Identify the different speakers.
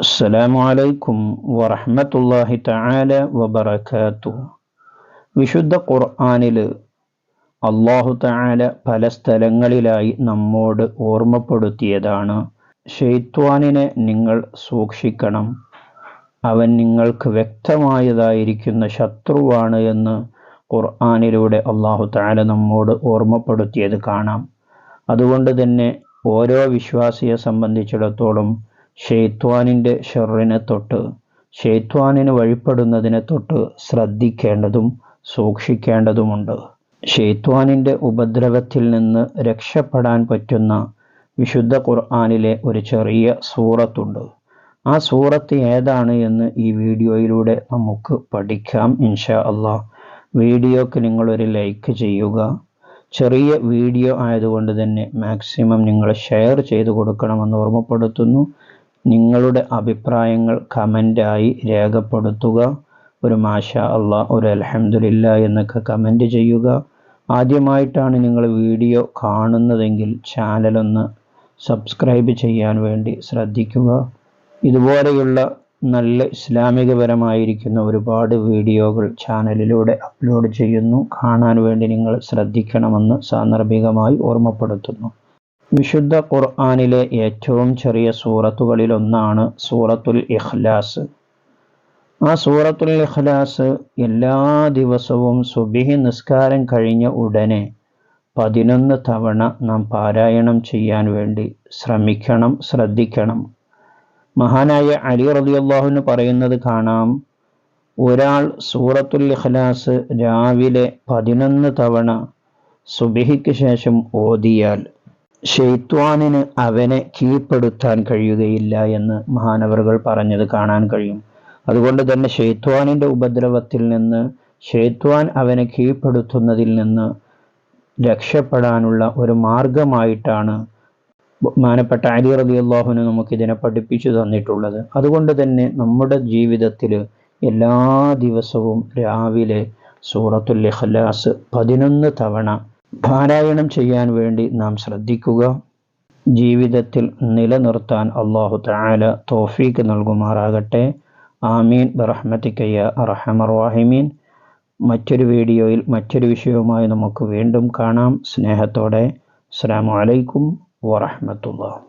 Speaker 1: അസ്സലാമു അലൈക്കും വറഹ്മത്തുള്ളാഹി തആല വബറകാതു വിശുദ്ധ ഖുർആനിൽ അള്ളാഹു തആല പല സ്ഥലങ്ങളിലായി നമ്മോട് ഓർമ്മപ്പെടുത്തിയതാണ്. ഷെയ്ത്വാനിനെ നിങ്ങൾ സൂക്ഷിക്കണം. അവൻ നിങ്ങൾക്ക് വ്യക്തമായതായിരിക്കുന്ന ശത്രുവാണ് എന്ന് ഖുർആാനിലൂടെ അള്ളാഹു താല നമ്മോട് ഓർമ്മപ്പെടുത്തിയത് കാണാം. അതുകൊണ്ട് തന്നെ ഓരോ വിശ്വാസിയെ സംബന്ധിച്ചിടത്തോളം ഷെയ്ത്വാനിന്റെ ഷെറിനെ തൊട്ട്. ഷെയ്ത്വാനിന് വഴിപ്പെടുന്നതിനെ തൊട്ട് ശ്രദ്ധിക്കേണ്ടതും സൂക്ഷിക്കേണ്ടതുമുണ്ട്. ഷെയ്ത്വാനിന്റെ ഉപദ്രവത്തിൽ നിന്ന് രക്ഷപ്പെടാൻ പറ്റുന്ന വിശുദ്ധ ഖുർആാനിലെ ഒരു ചെറിയ സൂറത്തുണ്ട്. ആ സൂറത്ത് ഏതാണ് എന്ന് ഈ വീഡിയോയിലൂടെ നമുക്ക് പഠിക്കാം ഇൻഷാ അള്ളാ വീഡിയോക്ക് നിങ്ങളൊരു ലൈക്ക് ചെയ്യുക. ചെറിയ വീഡിയോ ആയതുകൊണ്ട് തന്നെ മാക്സിമം നിങ്ങൾ ഷെയർ ചെയ്ത് കൊടുക്കണമെന്ന് ഓർമ്മപ്പെടുത്തുന്നു. നിങ്ങളുടെ അഭിപ്രായങ്ങൾ കമന്റായി രേഖപ്പെടുത്തുക. ഒരു മാഷ അള്ളാഹ് ഒരു അലഹമുല്ല എന്നൊക്കെ കമന്റ് ചെയ്യുക. ആദ്യമായിട്ടാണ് നിങ്ങൾ വീഡിയോ കാണുന്നതെങ്കിൽ ചാനലൊന്ന് സബ്സ്ക്രൈബ് ചെയ്യാൻ വേണ്ടി ശ്രദ്ധിക്കുക. ഇതുപോലെയുള്ള നല്ല ഇസ്ലാമികപരമായിരിക്കുന്ന ഒരുപാട് വീഡിയോകൾ ചാനലിലൂടെ അപ്ലോഡ് ചെയ്യുന്നു. കാണാൻ വേണ്ടി നിങ്ങൾ ശ്രദ്ധിക്കണമെന്ന് സാന്ദർഭികമായി ഓർമ്മപ്പെടുത്തുന്നു. വിശുദ്ധ ഖുർആാനിലെ ഏറ്റവും ചെറിയ സൂറത്തുകളിൽ ഒന്നാണ് സൂറത്തുൽ ഇഖ്ലാസ്. ആ സൂറത്തുൽ ഇഖ്ലാസ് എല്ലാ ദിവസവും സുബിഹി നിസ്കാരം കഴിഞ്ഞ ഉടനെ പതിനൊന്ന് തവണ നാം പാരായണം ചെയ്യാൻ വേണ്ടി ശ്രമിക്കണം ശ്രദ്ധിക്കണം. മഹാനായ അലി റളിയല്ലാഹുവിന് പറയുന്നത് കാണാം ഒരാൾ സൂറത്തുൽ ഇഖ്ലാസ് രാവിലെ പതിനൊന്ന് തവണ സുബിഹിക്ക് ശേഷം ഓതിയാൽ ഷെയ്ത്വാനിന് അവനെ കീഴ്പ്പെടുത്താൻ കഴിയുകയില്ല എന്ന് മഹാനവറുകൾ പറഞ്ഞത് കാണാൻ കഴിയും. അതുകൊണ്ട് തന്നെ ഷെയ്ത്വാനിന്റെ ഉപദ്രവത്തിൽ നിന്ന് ഷെയ്ത്വാൻ അവനെ കീഴ്പ്പെടുത്തുന്നതിൽ നിന്ന് രക്ഷപ്പെടാനുള്ള ഒരു മാർഗമായിട്ടാണ് ബഹുമാനപ്പെട്ട അലി റബി നമുക്ക് ഇതിനെ പഠിപ്പിച്ചു തന്നിട്ടുള്ളത്. അതുകൊണ്ട് തന്നെ നമ്മുടെ ജീവിതത്തിൽ എല്ലാ ദിവസവും രാവിലെ സൂറത്തുൽ ഇഖ്ലാസ് പതിനൊന്ന് തവണ പാരായണം ചെയ്യാൻ വേണ്ടി നാം ശ്രദ്ധിക്കുക. ജീവിതത്തിൽ നിലനിർത്താൻ അള്ളാഹു താല തോഫീക്ക് നൽകുമാറാകട്ടെ. ആമീൻ. ബറഹ്മത്തിക്കയ്യ അറഹമർവാഹിമീൻ മറ്റൊരു വീഡിയോയിൽ മറ്റൊരു വിഷയവുമായി നമുക്ക് വീണ്ടും കാണാം. സ്നേഹത്തോടെ. അസ്സാം വലൈക്കും വറഹമത്തുള്ള